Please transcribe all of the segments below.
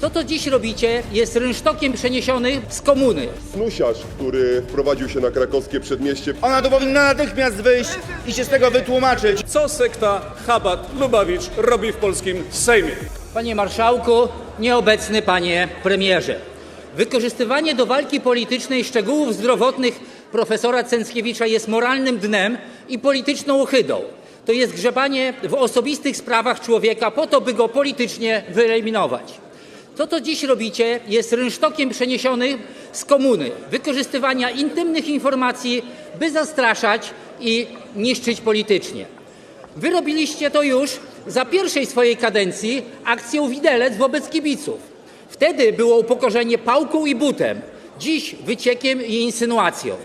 To, co dziś robicie, jest rynsztokiem przeniesiony z komuny. Snusiarz, który wprowadził się na krakowskie przedmieście, Ona tu powinna natychmiast wyjść i się z tego wytłumaczyć. Co sekta Chabat Lubawicz robi w polskim Sejmie? Panie marszałku, nieobecny panie premierze. Wykorzystywanie do walki politycznej szczegółów zdrowotnych profesora Cęckiewicza jest moralnym dnem i polityczną ohydą. To jest grzebanie w osobistych sprawach człowieka po to, by go politycznie wyeliminować. To, co dziś robicie, jest rynsztokiem przeniesiony z komuny, wykorzystywania intymnych informacji, by zastraszać i niszczyć politycznie. Wy robiliście to już za pierwszej swojej kadencji akcją widelec wobec kibiców. Wtedy było upokorzenie pałką i butem, dziś wyciekiem i insynuacją.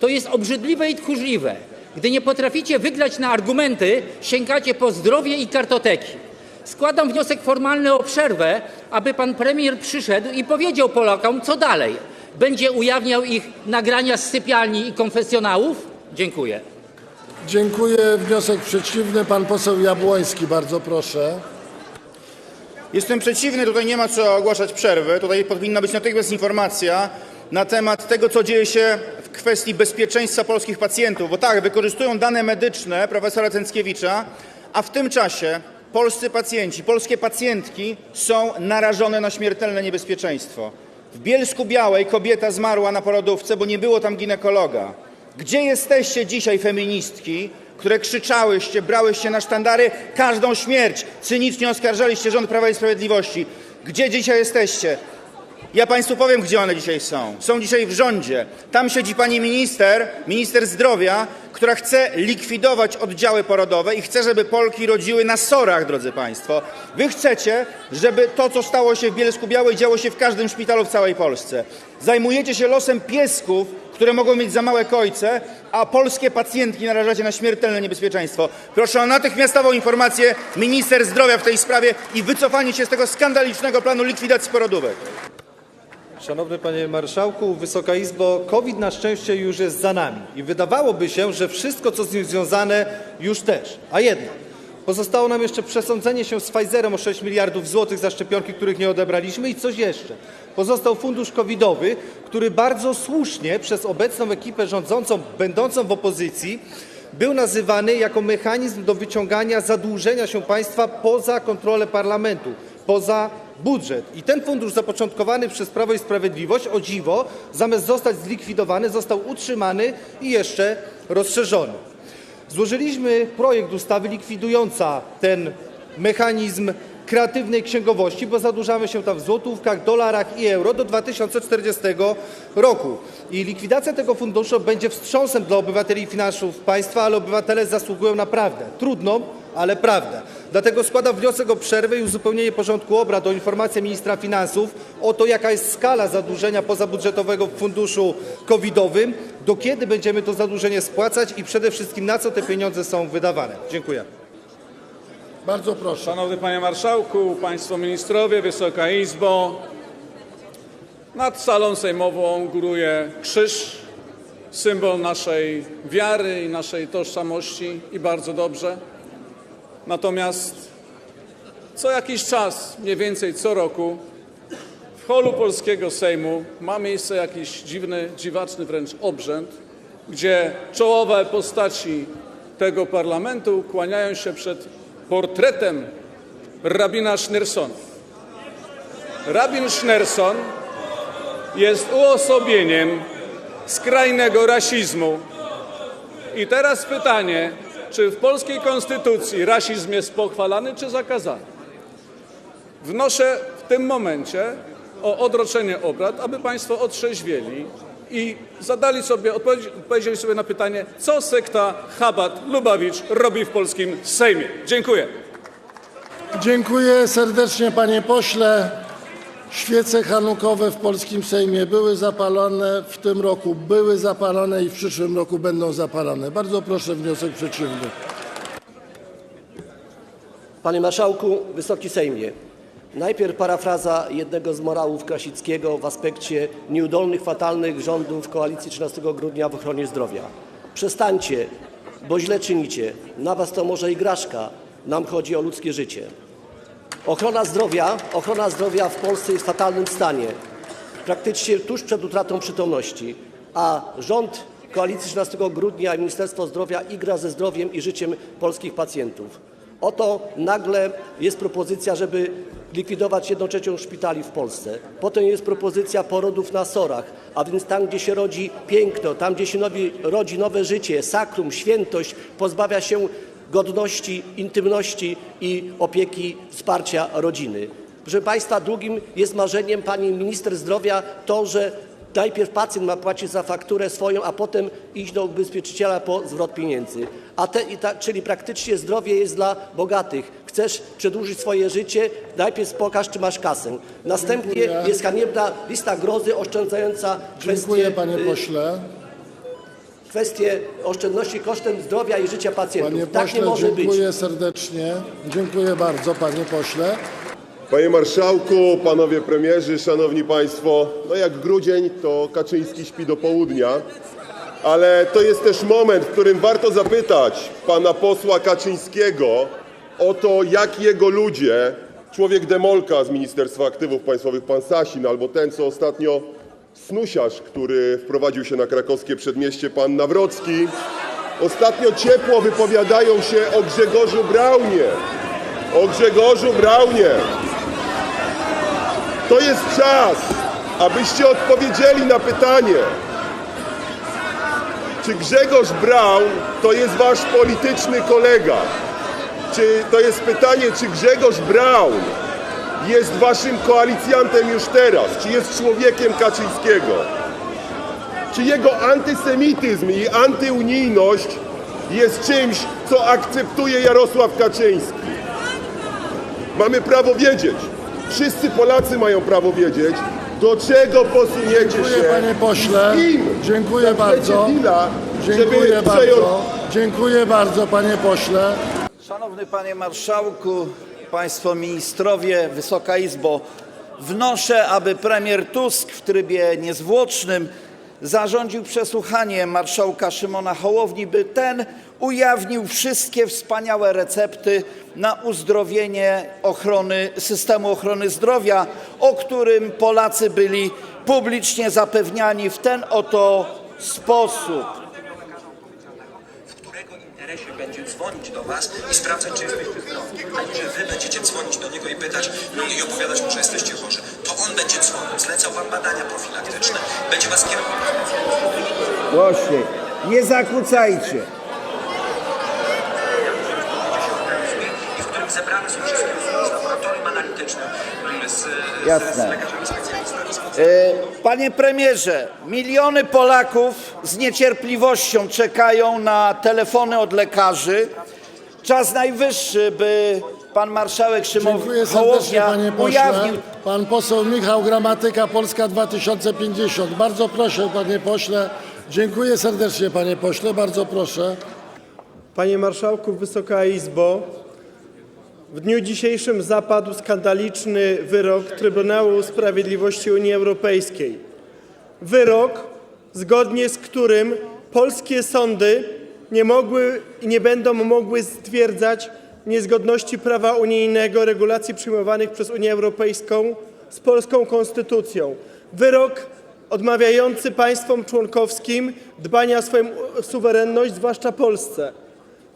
To jest obrzydliwe i tchórzliwe. Gdy nie potraficie wygrać na argumenty, sięgacie po zdrowie i kartoteki. Składam wniosek formalny o przerwę, aby pan premier przyszedł i powiedział Polakom, co dalej. Będzie ujawniał ich nagrania z sypialni i konfesjonałów? Dziękuję. Dziękuję. Wniosek przeciwny. Pan poseł Jabłoński, bardzo proszę. Jestem przeciwny, tutaj nie ma co ogłaszać przerwy. Tutaj powinna być natychmiast informacja na temat tego, co dzieje się w kwestii bezpieczeństwa polskich pacjentów. Bo tak, wykorzystują dane medyczne profesora Cęckiewicza, a w tym czasie polscy pacjenci, polskie pacjentki są narażone na śmiertelne niebezpieczeństwo. W Bielsku Białej kobieta zmarła na porodówce, bo nie było tam ginekologa. Gdzie jesteście dzisiaj, feministki, które krzyczałyście, brałyście na sztandary każdą śmierć, cynicznie oskarżaliście rząd Prawa i Sprawiedliwości? Gdzie dzisiaj jesteście? Ja Państwu powiem, gdzie one dzisiaj są. Są dzisiaj w rządzie. Tam siedzi pani minister, minister zdrowia, która chce likwidować oddziały porodowe i chce, żeby Polki rodziły na sorach, drodzy Państwo. Wy chcecie, żeby to, co stało się w Bielsku Białej, działo się w każdym szpitalu w całej Polsce. Zajmujecie się losem piesków, które mogą mieć za małe kojce, a polskie pacjentki narażacie na śmiertelne niebezpieczeństwo. Proszę o natychmiastową informację minister zdrowia w tej sprawie i wycofanie się z tego skandalicznego planu likwidacji porodówek. Szanowny Panie Marszałku, Wysoka Izbo, COVID na szczęście już jest za nami i wydawałoby się, że wszystko, co z nim związane, już też. A jednak pozostało nam jeszcze przesądzenie się z Pfizerem o 6 miliardów złotych za szczepionki, których nie odebraliśmy i coś jeszcze. Pozostał fundusz covidowy, który bardzo słusznie przez obecną ekipę rządzącą, będącą w opozycji, był nazywany jako mechanizm do wyciągania zadłużenia się państwa poza kontrolę parlamentu, poza budżet. I ten fundusz zapoczątkowany przez Prawo i Sprawiedliwość, o dziwo, zamiast zostać zlikwidowany, został utrzymany i jeszcze rozszerzony. Złożyliśmy projekt ustawy likwidująca ten mechanizm kreatywnej księgowości, bo zadłużamy się tam w złotówkach, dolarach i euro do 2040 roku. I likwidacja tego funduszu będzie wstrząsem dla obywateli i finansów państwa, ale obywatele zasługują na prawdę. Trudną, ale prawdę. Dlatego składam wniosek o przerwę i uzupełnienie porządku obrad o informację ministra finansów o to, jaka jest skala zadłużenia pozabudżetowego w funduszu covidowym, do kiedy będziemy to zadłużenie spłacać i przede wszystkim na co te pieniądze są wydawane. Dziękuję. Bardzo proszę. Szanowny Panie Marszałku, Państwo Ministrowie, Wysoka Izbo. Nad salą sejmową góruje krzyż, symbol naszej wiary i naszej tożsamości i bardzo dobrze. Natomiast co jakiś czas, mniej więcej co roku, w holu polskiego Sejmu ma miejsce jakiś dziwny, dziwaczny wręcz obrzęd, gdzie czołowe postaci tego parlamentu kłaniają się przed portretem rabina Schneersona. Rabin Schneerson jest uosobieniem skrajnego rasizmu. I teraz pytanie, czy w polskiej konstytucji rasizm jest pochwalany czy zakazany? Wnoszę w tym momencie o odroczenie obrad, aby Państwo otrzeźwieli i zadali sobie, odpowiedzi- odpowiedzieli sobie na pytanie, co sekta Chabat Lubawicz robi w polskim Sejmie. Dziękuję. Dziękuję serdecznie, panie pośle. Świece hanukowe w polskim Sejmie były zapalone w tym roku, były zapalone i w przyszłym roku będą zapalane. Bardzo proszę, wniosek przeciwny. Panie Marszałku, Wysoki Sejmie. Najpierw parafraza jednego z morałów Krasickiego w aspekcie nieudolnych, fatalnych rządów koalicji 13 grudnia w ochronie zdrowia. Przestańcie, bo źle czynicie. Na was to może igraszka, nam chodzi o ludzkie życie. Ochrona zdrowia, ochrona zdrowia w Polsce jest w fatalnym stanie, praktycznie tuż przed utratą przytomności, a rząd koalicji 13 grudnia i Ministerstwo Zdrowia igra ze zdrowiem i życiem polskich pacjentów. Oto nagle jest propozycja, żeby likwidować jedną trzecią szpitali w Polsce. Potem jest propozycja porodów na sorach, a więc tam, gdzie się rodzi piękno, tam, gdzie się nowi, rodzi nowe życie, sakrum, świętość, pozbawia się godności, intymności i opieki, wsparcia rodziny. Proszę Państwa, drugim jest marzeniem pani minister zdrowia to, że najpierw pacjent ma płacić za fakturę swoją, a potem iść do ubezpieczyciela po zwrot pieniędzy. A te, i ta, czyli praktycznie zdrowie jest dla bogatych. Chcesz przedłużyć swoje życie, najpierw pokaż, czy masz kasę. Następnie Dziękuję. jest haniebna lista grozy oszczędzająca Dziękuję kwestie, panie y, pośle. Kwestie oszczędności kosztem zdrowia i życia pacjentów. Panie tak nie pośle, może być. dziękuję serdecznie. Dziękuję bardzo panie pośle. Panie marszałku, panowie premierzy, szanowni państwo, no jak grudzień, to Kaczyński śpi do południa, ale to jest też moment, w którym warto zapytać pana posła Kaczyńskiego o to, jak jego ludzie, człowiek demolka z Ministerstwa Aktywów Państwowych, pan Sasin, albo ten, co ostatnio snusiarz, który wprowadził się na krakowskie przedmieście, pan Nawrocki, ostatnio ciepło wypowiadają się o Grzegorzu Braunie. O Grzegorzu Braunie. To jest czas, abyście odpowiedzieli na pytanie, czy Grzegorz Braun to jest wasz polityczny kolega? Czy to jest pytanie, czy Grzegorz Braun jest waszym koalicjantem już teraz? Czy jest człowiekiem Kaczyńskiego? Czy jego antysemityzm i antyunijność jest czymś, co akceptuje Jarosław Kaczyński? Mamy prawo wiedzieć. Wszyscy Polacy mają prawo wiedzieć, do czego posuniecie Dziękuję się. panie pośle. i z kim Dziękuję bardzo. deala, Dziękuję przejąć bardzo. Dziękuję bardzo panie pośle. Szanowny Panie Marszałku, Państwo Ministrowie, Wysoka Izbo, wnoszę, aby premier Tusk w trybie niezwłocznym zarządził przesłuchanie marszałka Szymona Hołowni, by ten ujawnił wszystkie wspaniałe recepty na uzdrowienie ochrony, systemu ochrony zdrowia, o którym Polacy byli publicznie zapewniani w ten oto sposób. Interesie będzie dzwonić do Was i sprawdzać, czy jesteście zdrowi, a nie, że Wy będziecie dzwonić do niego i pytać no i opowiadać mu, że jesteście chorzy. To on będzie dzwonił, zlecał Wam badania profilaktyczne, będzie Was kierował. Głośniej. Nie zakłócajcie. i w którym zebrane są wszystkie z laboratorium analitycznym, z, z, Jasne. z lekarzami specjalistami. Z E, Panie premierze, miliony Polaków z niecierpliwością czekają na telefony od lekarzy. Czas najwyższy, by pan marszałek Szymon Dziękuję serdecznie Hołownia panie pośle. ujawnił Pan poseł Michał Gramatyka, Polska 2050. Bardzo proszę panie pośle. Dziękuję serdecznie panie pośle. Bardzo proszę. Panie Marszałku, Wysoka Izbo, w dniu dzisiejszym zapadł skandaliczny wyrok Trybunału Sprawiedliwości Unii Europejskiej. Wyrok, zgodnie z którym polskie sądy nie mogły i nie będą mogły stwierdzać niezgodności prawa unijnego, regulacji przyjmowanych przez Unię Europejską z polską konstytucją. Wyrok odmawiający państwom członkowskim dbania o swoją suwerenność, zwłaszcza Polsce.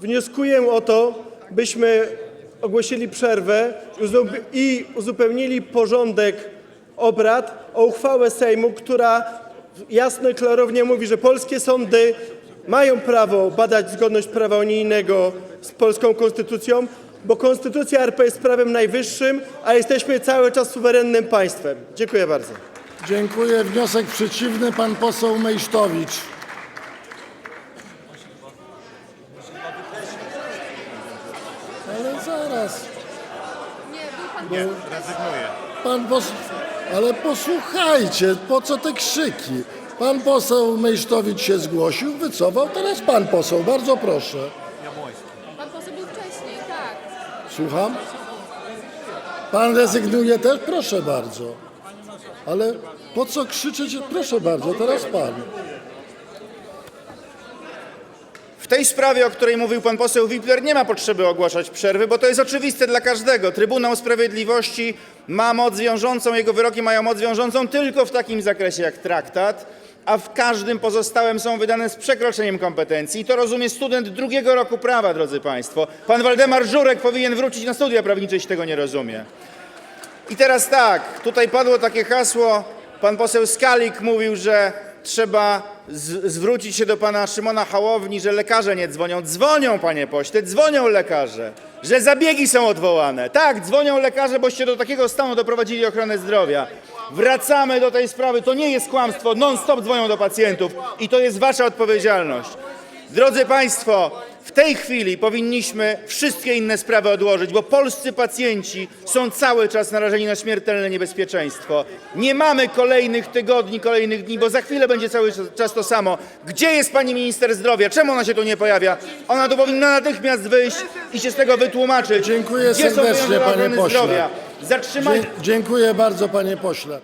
Wnioskuję o to, byśmy ogłosili przerwę i uzupełnili porządek obrad o uchwałę Sejmu, która jasno i klarownie mówi, że polskie sądy mają prawo badać zgodność prawa unijnego z polską konstytucją, bo konstytucja RP jest prawem najwyższym, a jesteśmy cały czas suwerennym państwem. Dziękuję bardzo. Dziękuję. Wniosek przeciwny pan poseł Mejsztowicz. Ale zaraz. Nie, rezygnuję. Pan poseł, ale posłuchajcie, po co te krzyki? Pan poseł Mejsztowicz się zgłosił, wycofał, teraz pan poseł, bardzo proszę. Pan poseł był wcześniej, tak. Słucham? Pan rezygnuje też? Proszę bardzo. Ale po co krzyczeć? Proszę bardzo, teraz pan. W tej sprawie, o której mówił pan poseł Wipler, nie ma potrzeby ogłaszać przerwy, bo to jest oczywiste dla każdego. Trybunał Sprawiedliwości ma moc wiążącą, jego wyroki mają moc wiążącą tylko w takim zakresie jak traktat, a w każdym pozostałym są wydane z przekroczeniem kompetencji. I to rozumie student drugiego roku prawa, drodzy państwo. Pan Waldemar Żurek powinien wrócić na studia prawnicze, jeśli tego nie rozumie. I teraz tak, tutaj padło takie hasło, pan poseł Skalik mówił, że trzeba zwrócić się do pana Szymona Hałowni, że lekarze nie dzwonią. Dzwonią, panie pośle, dzwonią lekarze, że zabiegi są odwołane. Tak, dzwonią lekarze, boście do takiego stanu doprowadzili ochronę zdrowia. Wracamy do tej sprawy, to nie jest kłamstwo, non-stop dzwonią do pacjentów i to jest wasza odpowiedzialność. Drodzy Państwo, w tej chwili powinniśmy wszystkie inne sprawy odłożyć, bo polscy pacjenci są cały czas narażeni na śmiertelne niebezpieczeństwo. Nie mamy kolejnych tygodni, kolejnych dni, bo za chwilę będzie cały czas to samo. Gdzie jest pani minister zdrowia? Czemu ona się tu nie pojawia? Ona tu powinna natychmiast wyjść i się z tego wytłumaczyć. Dziękuję Gdzie serdecznie, panie pośle. zdrowia? Zatrzymaj... Dzie- Dziękuję bardzo, panie pośle.